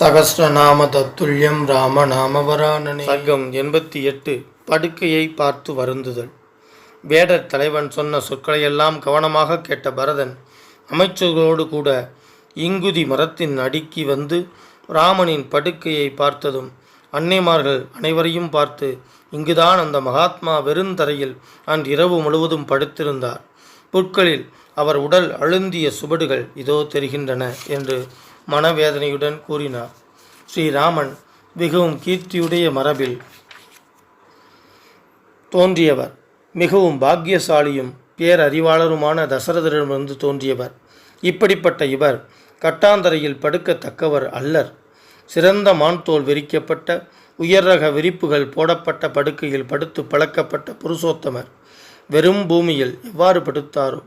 சகஸ்ரநாம தத்துல்யம் ராம நாம சர்க்கம் எண்பத்தி எட்டு படுக்கையை பார்த்து வருந்துதல். வேடர் தலைவன் சொன்ன சொற்களையெல்லாம் கவனமாக கேட்ட பரதன் அமைச்சர்களோடு கூட இங்குதி மரத்தின் அடுக்கி வந்து ராமனின் படுக்கையை பார்த்ததும் அன்னைமார்கள் அனைவரையும் பார்த்து இங்குதான் அந்த மகாத்மா வெறுந்தரையில் அன்று இரவு முழுவதும் படுத்திருந்தார். புற்களில் அவர் உடல் அழுந்திய சுவடுகள் இதோ தெரிகின்றன என்று மனவேதனையுடன் கூறினார். ஸ்ரீராமன் மிகவும் கீர்த்தியுடைய மரபில் தோன்றியவர். மிகவும் பாக்கியசாலியும் பேரறிவாளருமான தசரதரிடமிருந்து தோன்றியவர். இப்படிப்பட்ட இவர் கட்டாந்தரையில் படுக்கத்தக்கவர் அல்லர். சிறந்த மான்தோல் விரிக்கப்பட்ட உயர் ரக விரிப்புகள் போடப்பட்ட படுக்கையில் படுத்து பழக்கப்பட்ட புருஷோத்தமர் வெறும் பூமியில் எவ்வாறு படுத்தாரோ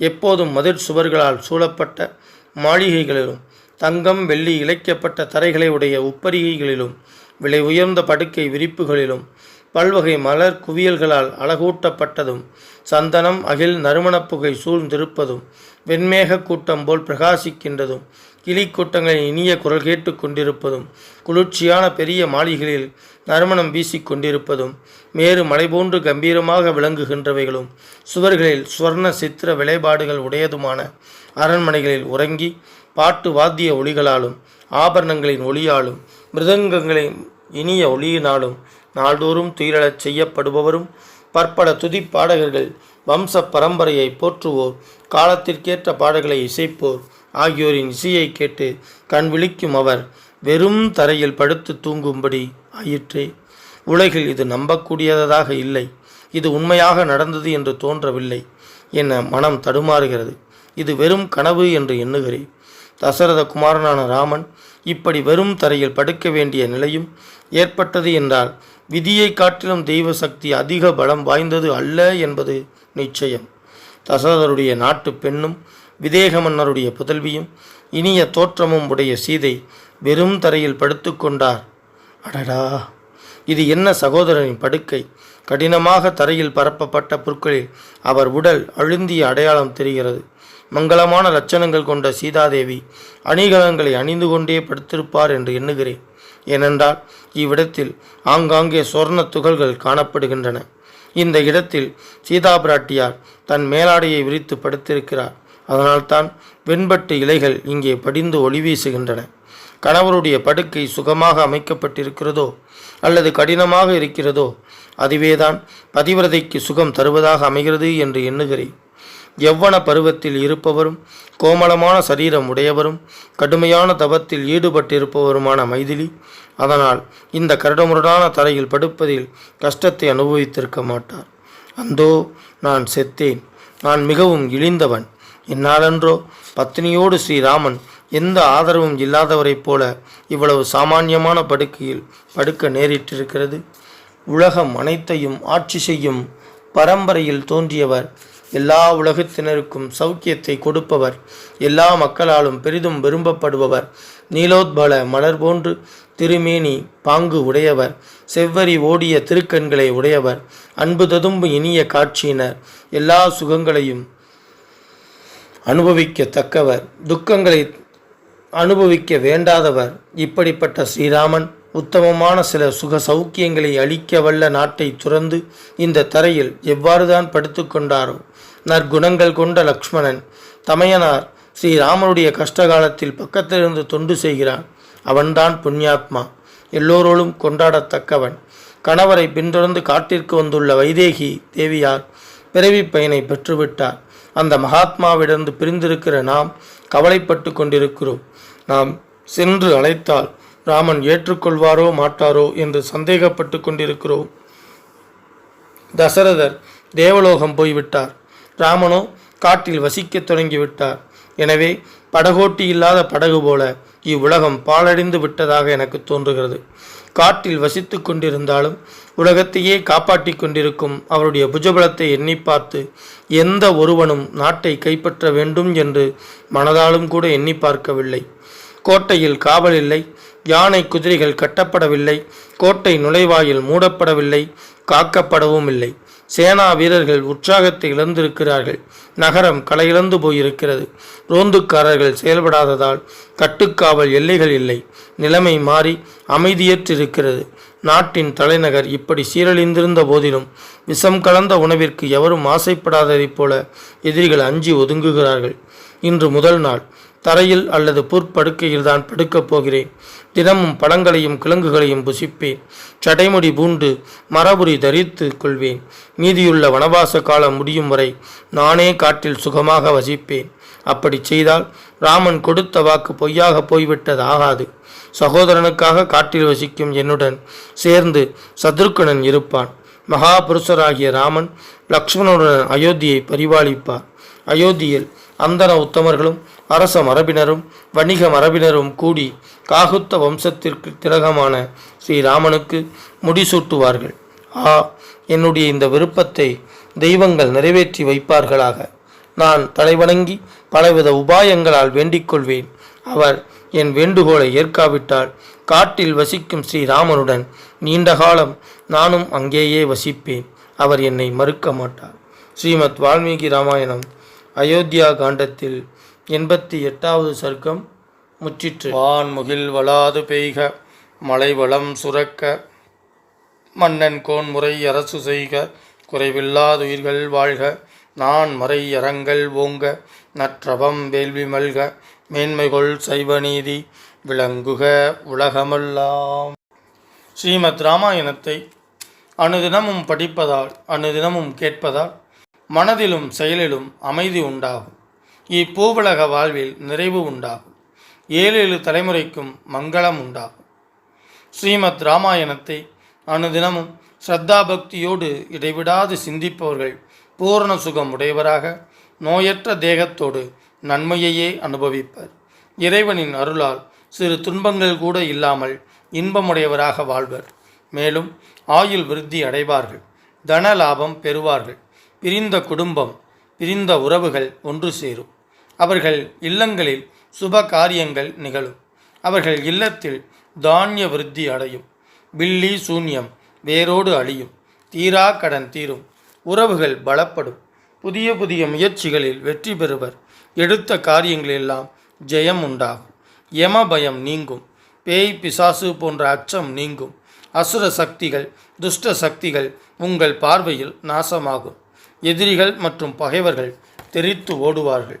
எப்போதும் மதிர் சுவர்களால் சூழப்பட்ட மாளிகைகளிலும் தங்கம் வெள்ளி இழைக்கப்பட்ட தரைகளை உடைய உப்பரிகைகளிலும் விலை உயர்ந்த படுக்கை விரிப்புகளிலும் பல்வகை மலர் குவியல்களால் அழகூட்டப்பட்டதும் சந்தனம் அகில் நறுமணப்புகை சூழ்ந்திருப்பதும் வெண்மேக கூட்டம் போல் பிரகாசிக்கின்றதும் கிளிக்கூட்டங்களின் இனிய குரல் கேட்டு கொண்டிருப்பதும் குளிர்ச்சியான பெரிய மாளிகைகளில் நறுமணம் வீசிக் கொண்டிருப்பதும் மேறு மலை போன்று கம்பீரமாக விளங்குகின்றவைகளும் சுவர்களில் சுவர்ண சித்திர விளைபாடுகள் உடையதுமான அரண்மனைகளில் உறங்கி பாட்டு வாத்திய ஒளிகளாலும் ஆபரணங்களின் ஒளியாலும் மிருதங்கங்களின் இனிய ஒளியினாலும் நாள்தோறும் துயிரழச் செய்யப்படுபவரும் பற்பல துதி பாடகர்கள் வம்ச பரம்பரையை போற்றுவோர் காலத்திற்கேற்ற பாடல்களை இசைப்போர் ஆகியோரின் இசையை கேட்டு கண் விழிக்கும் அவர் வெறும் தரையில் படுத்து தூங்கும்படி ஆயிற்றே. உலகில் இது நம்பக்கூடியதாக இல்லை. இது உண்மையாக நடந்தது என்று தோன்றவில்லை என மனம் தடுமாறுகிறது. இது வெறும் கனவு என்று எண்ணுகிறேன். தசரத குமாரனான ராமன் இப்படி வெறும் தரையில் படுக்க வேண்டிய நிலையும் ஏற்பட்டது என்றால் விதியை காட்டிலும் தெய்வ சக்தி அதிக பலம் வாய்ந்தது அல்ல என்பது நிச்சயம். தசரதருடைய நாட்டு பெண்ணும் விதேக மன்னருடைய புதல்வியும் இனிய தோற்றமும் உடைய சீதை வெறும் தரையில் படுத்துக்கொண்டார் அடடா! இது என்ன சகோதரனின் படுக்கை? கடினமாக தரையில் பரப்பப்பட்ட புற்களில் அவர் உடல் அழுந்திய அடையாளம் தெரிகிறது. மங்களமான லட்சணங்கள் கொண்ட சீதாதேவி அணிகலன்களை அணிந்து கொண்டே படுத்திருப்பார் என்று எண்ணுகிறேன். ஏனென்றால் இவ்விடத்தில் ஆங்காங்கே சொர்ண துகள்கள் காணப்படுகின்றன. இந்த இடத்தில் சீதா பிராட்டியார் தன் மேலாடையை விரித்து படுத்திருக்கிறார். அதனால்தான் வெண்பட்டு இலைகள் இங்கே படிந்து ஒளி வீசுகின்றன. கணவருடைய படுக்கை சுகமாக அமைக்கப்பட்டிருக்கிறதோ அல்லது கடினமாக இருக்கிறதோ அதுவேதான் பதிவிரதைக்கு சுகம் தருவதாக அமைகிறது என்று எண்ணுகிறேன். எவ்வன பருவத்தில் இருப்பவரும் கோமளமான சரீரம் உடையவரும் கடுமையான தவத்தில் ஈடுபட்டிருப்பவருமான மைதிலி. அதனால் இந்த கரடுமுரடான தரையில் படுப்பதில் கஷ்டத்தை அனுபவித்திருக்க மாட்டார். அந்தோ நான் செத்தேன். நான் மிகவும் இழிந்தவன். என்னாலன்றோ பத்தினியோடு ஸ்ரீராமன் எந்த ஆதரவும் இல்லாதவரைப் போல இவ்வளவு சாமானியமான படுக்கையில் படுக்க நேரிட்டிருக்கிறது. உலகம் அனைத்தையும் ஆட்சி செய்யும் பரம்பரையில் தோன்றியவர் எல்லா உலகத்தினருக்கும் சௌக்கியத்தை கொடுப்பவர். எல்லா மக்களாலும் பெரிதும் விரும்பப்படுபவர். நீலோத்பல மலர் போன்று திருமேனி பாங்கு உடையவர். செவ்வரி ஓடிய திருக்கண்களை உடையவர். அன்பு ததும்பு இனிய காட்சியினர். எல்லா சுகங்களையும் அனுபவிக்கத்தக்கவர். துக்கங்களை அனுபவிக்க வேண்டாதவர். இப்படிப்பட்ட ஸ்ரீராமன் உத்தமமான சில சுக சௌக்கியங்களை அளிக்க வல்ல நாட்டை துறந்து இந்த தரையில் எவ்வாறுதான் படுத்துக்கொண்டாரோ நற்குணங்கள் கொண்ட லக்ஷ்மணன் தமையனார் ஸ்ரீராமனுடைய கஷ்டகாலத்தில் பக்கத்திலிருந்து தொண்டு செய்கிறான். அவன்தான் புண்ணியாத்மா. எல்லோரோடும் கொண்டாடத்தக்கவன். கணவரை பின்தொடர்ந்து காட்டிற்கு வந்துள்ள வைதேகி தேவியார் பிறவி பயனை பெற்றுவிட்டார். அந்த மகாத்மாவிடந்து பிரிந்திருக்கிற நாம் கவலைப்பட்டு கொண்டிருக்கிறோம். நாம் சென்று அழைத்தால் ராமன் ஏற்றுக்கொள்வாரோ மாட்டாரோ என்று சந்தேகப்பட்டு கொண்டிருக்கிறோம். தசரதர் தேவலோகம் போய்விட்டார். ராமனோ காட்டில் வசிக்கத் தொடங்கிவிட்டார். எனவே படகோட்டி இல்லாத படகு போல இவ்வுலகம் பாழடைந்து விட்டதாக எனக்கு தோன்றுகிறது. காட்டில் வசித்து கொண்டிருந்தாலும் உலகத்தையே காப்பாற்றிக் கொண்டிருக்கும் அவருடைய புஜபலத்தை எண்ணி பார்த்து எந்த ஒருவனும் நாட்டை கைப்பற்ற வேண்டும் என்று மனதாலும் கூட எண்ணி பார்க்கவில்லை. கோட்டையில் காவல் இல்லை யானை குதிரைகள் கட்டப்படவில்லை கோட்டை நுழைவாயில் மூடப்படவில்லை காக்கப்படவும் இல்லை சேனா வீரர்கள் உற்சாகத்தை இழந்திருக்கிறார்கள். நகரம் களையிழந்து போயிருக்கிறது. ரோந்துக்காரர்கள் செயல்படாததால் கட்டுக்காவல் எல்லைகள் இல்லை. நிலைமை மாறி அமைதியற்றிருக்கிறது. நாட்டின் தலைநகர் இப்படி சீரழிந்திருந்த போதிலும் விஷம் கலந்த உணவிற்கு எவரும் ஆசைப்படாததைப் போல எதிரிகள் அஞ்சி ஒதுங்குகிறார்கள். இன்று முதல் நாள். தரையில் அல்லது புற்படுக்கையில் தான் படுக்கப் போகிறேன். தினமும் பழங்களையும் கிழங்குகளையும் புசிப்பேன். சடைமுடி பூண்டு மரபுரி தரித்து கொள்வேன். மீதியுள்ள வனவாச காலம் முடியும் வரை நானே காட்டில் சுகமாக வசிப்பேன். அப்படி செய்தால் ராமன் கொடுத்த வாக்கு பொய்யாக போய்விட்டது ஆகாது சகோதரனுக்காக காட்டில் வசிக்கும் என்னுடன் சேர்ந்து சத்ருக்கணன் இருப்பான். மகாபுருஷராகிய ராமன் லக்ஷ்மணனுடன் அயோத்தியை பரிபாலிப்பார். அயோத்தியில் அந்தன உத்தமர்களும் அரச மரபினரும் வணிக மரபினரும் கூடி காகுத்த வம்சத்திற்கு திலகமான ஸ்ரீராமனுக்கு முடிசூட்டுவார்கள். ஆ என்னுடைய இந்த விருப்பத்தை தெய்வங்கள் நிறைவேற்றி வைப்பார்களாக. நான் தலைவணங்கி பலவித உபாயங்களால் வேண்டிக்கொள்வேன். அவர் என் வேண்டுகோளை ஏற்காவிட்டால் காட்டில் வசிக்கும் ஸ்ரீராமனுடன் நீண்ட காலம் நானும் அங்கேயே வசிப்பேன். அவர் என்னை மறுக்க மாட்டார். ஸ்ரீமத் வால்மீகி ராமாயணம் அயோத்தியா காண்டத்தில் எண்பத்தி எட்டாவது சர்க்கம் முற்றிற்று. வான்முகில் வளாது பெய்க மலைவளம் சுரக்க மன்னன் கோன்முறை அரசு செய்க குறைவில்லாதுயிர்கள் வாழ்க நான் மறை அறங்கள் ஓங்க நற்றவம் வேள்வி மல்க மேன்மைகொள் சைவநீதி விளங்குக உலகமெல்லாம். ஸ்ரீமத் ராமாயணத்தை அனுதினமும் படிப்பதால் அனுதினமும் கேட்பதால் மனதிலும் செயலிலும் அமைதி உண்டாகும். இப்பூவுலக வாழ்வில் நிறைவு உண்டாகும். ஏழு ஏழு தலைமுறைக்கும் மங்களம் உண்டாகும். ஸ்ரீமத் ராமாயணத்தை அனுதினமும் ஸ்ரத்தா பக்தியோடு இடைவிடாது சிந்திப்பவர்கள் பூரண சுகம் உடையவராக நோயற்ற தேகத்தோடு நன்மையையே அனுபவிப்பர். இறைவனின் அருளால் சிறு துன்பங்கள் கூட இல்லாமல் இன்பமுடையவராக வாழ்வர். மேலும் ஆயுள் விருத்தி அடைவார்கள் தன லாபம் பெறுவார்கள். பிரிந்த குடும்பம் பிரிந்த உறவுகள் ஒன்று சேரும். அவர்கள் இல்லங்களில் சுப காரியங்கள் நிகழும். அவர்கள் இல்லத்தில் தானிய விருத்தி அடையும். பில்லி சூன்யம் வேரோடு அழியும். தீரா கடன் தீரும். உறவுகள் பலப்படும். புதிய புதிய முயற்சிகளில் வெற்றி பெறுவர். எடுத்த காரியங்களெல்லாம் ஜெயம் உண்டாகும். யம பயம் நீங்கும். பேய் பிசாசு போன்ற அச்சம் நீங்கும். அசுர சக்திகள் துஷ்ட சக்திகள் உங்கள் பார்வையில் நாசமாகும். எதிரிகள் மற்றும் பகைவர்கள் தெரித்து ஓடுவார்கள்.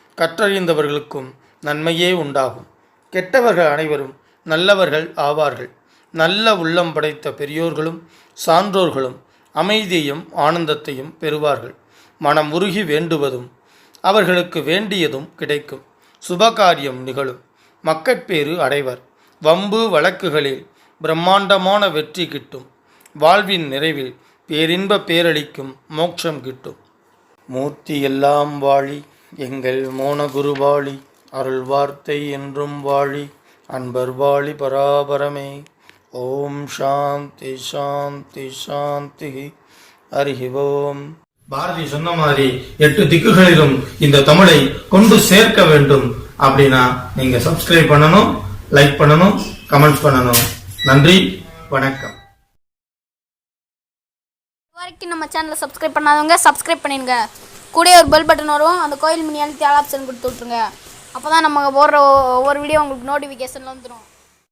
கற்றறிந்தவர்களுக்கும் நன்மையே உண்டாகும். கெட்டவர்கள் அனைவரும் நல்லவர்கள் ஆவார்கள். நல்ல உள்ளம் படைத்த பெரியோர்களும் சான்றோர்களும் அமைதியையும் ஆனந்தத்தையும் பெறுவார்கள். மனம் உருகி வேண்டுவதும் அவர்களுக்கு வேண்டியதும் கிடைக்கும். சுபகாரியம் நிகழும். மக்கட்பேறு அடைவர். வம்பு வழக்குகளில் பிரம்மாண்டமான வெற்றி கிட்டும். வாழ்வின் நிறைவில் பேரின்ப பேரளிக்கும் மோட்சம் கிட்டும். மூர்த்தி எல்லாம் வாழி எங்கள் மோனகுருவாளி அருள் வார்த்தை என்றும் வாழி அன்பர் வாழி பராபரமே. ஓம் சாந்தி சாந்தி சாந்தி. ஓம். பாரதி சொன்ன மாதிரி எட்டு திக்குகளிலும் இந்த தமிழை கொண்டு சேர்க்க வேண்டும் அப்படின்னா நீங்க சப்ஸ்கிரைப் பண்ணணும் லைக் பண்ணணும் கமெண்ட்ஸ் பண்ணணும். நன்றி வணக்கம். வரைக்கும் நம்ம சேனலை சப்ஸ்கிரைப் பண்ணாதவங்க சப்ஸ்கிரைப் பண்ணிடுங்க. கூடயே ஒரு பெல் பட்டன் வரும். அந்த கோயில் மணி அழுத்தி ஆல் ஆப்ஷன் கொடுத்து விட்ருங்க அப்போ தான் நம்ம போடுற ஒவ்வொரு வீடியோ உங்களுக்கு நோட்டிஃபிகேஷனில் வந்துடும்